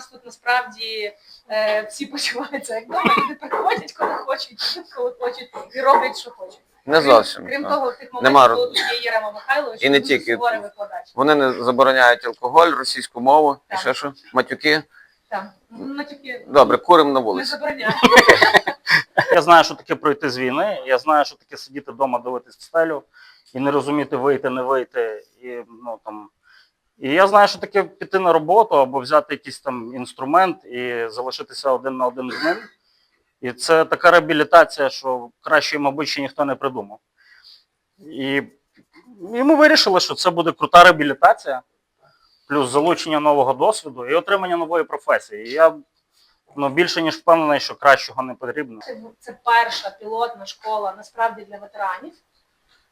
нас тут насправді е, всі почуваються як вдома. Люди приходять, коли хочуть, йдуть, коли хочуть, і роблять, що хочуть. Не зовсім. Крім так. того, в тих моментів, роз- коли тут є Єрема Михайлович, І не дуже тільки. суворий викладач. Вони не забороняють алкоголь, російську мову і Так. ще що? Матюки. Так, ну тільки Добре, курим на не вулиці. забороняє. Я знаю, що таке пройти з війни. Я знаю, що таке сидіти вдома, дивитись в стелю і не розуміти, вийти, не вийти. І, ну, там, і я знаю, що таке піти на роботу або взяти якийсь там інструмент і залишитися один на один з ним. І це така реабілітація, що краще, мабуть, ще ніхто не придумав. І, і ми вирішили, що це буде крута реабілітація, плюс залучення нового досвіду і отримання нової професії. І я ну, більше ніж впевнений, що кращого не потрібно. Це, це перша пілотна школа насправді для ветеранів.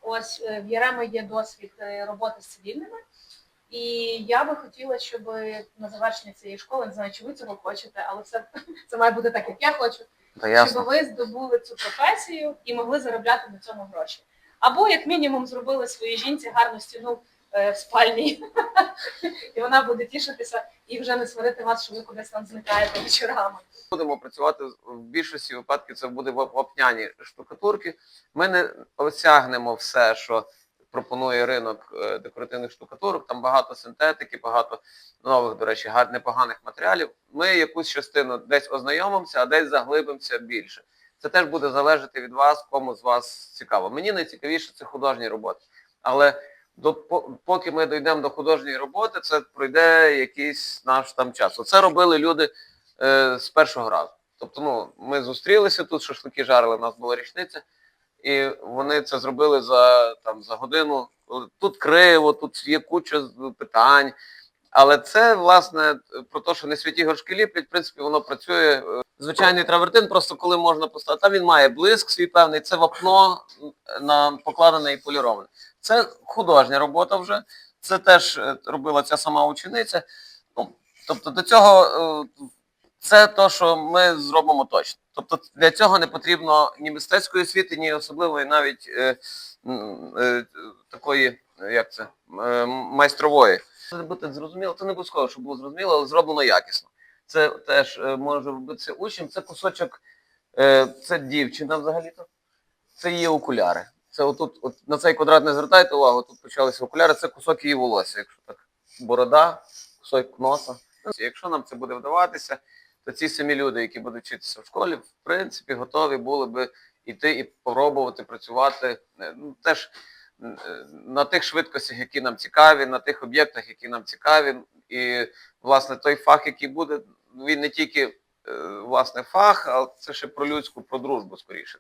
Ось е, в Єреми є досвід е, роботи з цивільними. І я би хотіла, щоб на завершення цієї школи, не знаю, чи ви цього хочете, але це, це має бути так, як я хочу, Та щоб ви здобули цю професію і могли заробляти на цьому гроші. Або, як мінімум, зробили своїй жінці гарну стіну е, в спальні, і вона буде тішитися і вже не сварити вас, що ви кудись там зникаєте вечорами. Будемо працювати в більшості випадків. Це буде вап- вапняні штукатурки. Ми не осягнемо все, що пропонує ринок е, декоративних штукатурок. Там багато синтетики, багато нових, до речі, непоганих матеріалів. Ми якусь частину десь ознайомимося, а десь заглибимося більше. Це теж буде залежати від вас, кому з вас цікаво. Мені найцікавіше це художні роботи. Але до, поки ми дійдемо до художньої роботи, це пройде якийсь наш там час. Оце робили люди е, з першого разу. Тобто, ну, ми зустрілися тут, шашлики жарили, у нас була річниця, і вони це зробили за, там, за годину. Тут криво, тут є куча питань. Але це, власне, про те, що не святі горшки ліплять, в принципі, воно працює. Звичайний травертин, просто коли можна поставити. Там він має блиск свій певний, це вапно покладене і поліроване. Це художня робота вже. Це теж е, робила ця сама учениця. Ну, тобто до цього е, це те, що ми зробимо точно. Тобто для цього не потрібно ні мистецької освіти, ні особливої навіть е, е, такої, як це, е, майстрової. Це не бути зрозуміло, це не обов'язково, щоб було зрозуміло, але зроблено якісно. Це теж е, може робитися учнем. Це кусочок, е, це дівчина взагалі-то. Це її окуляри. Це отут, от на цей квадрат не звертайте увагу, тут почалися окуляри, це кусок її волосся, якщо так. Борода, кусок носа. Якщо нам це буде вдаватися, то ці самі люди, які будуть вчитися в школі, в принципі, готові були би йти і пробувати працювати е, ну, теж е, на тих швидкостях, які нам цікаві, на тих об'єктах, які нам цікаві. І, власне, той фах, який буде, він не тільки е, власне фах, а це ще про людську, про дружбу скоріше.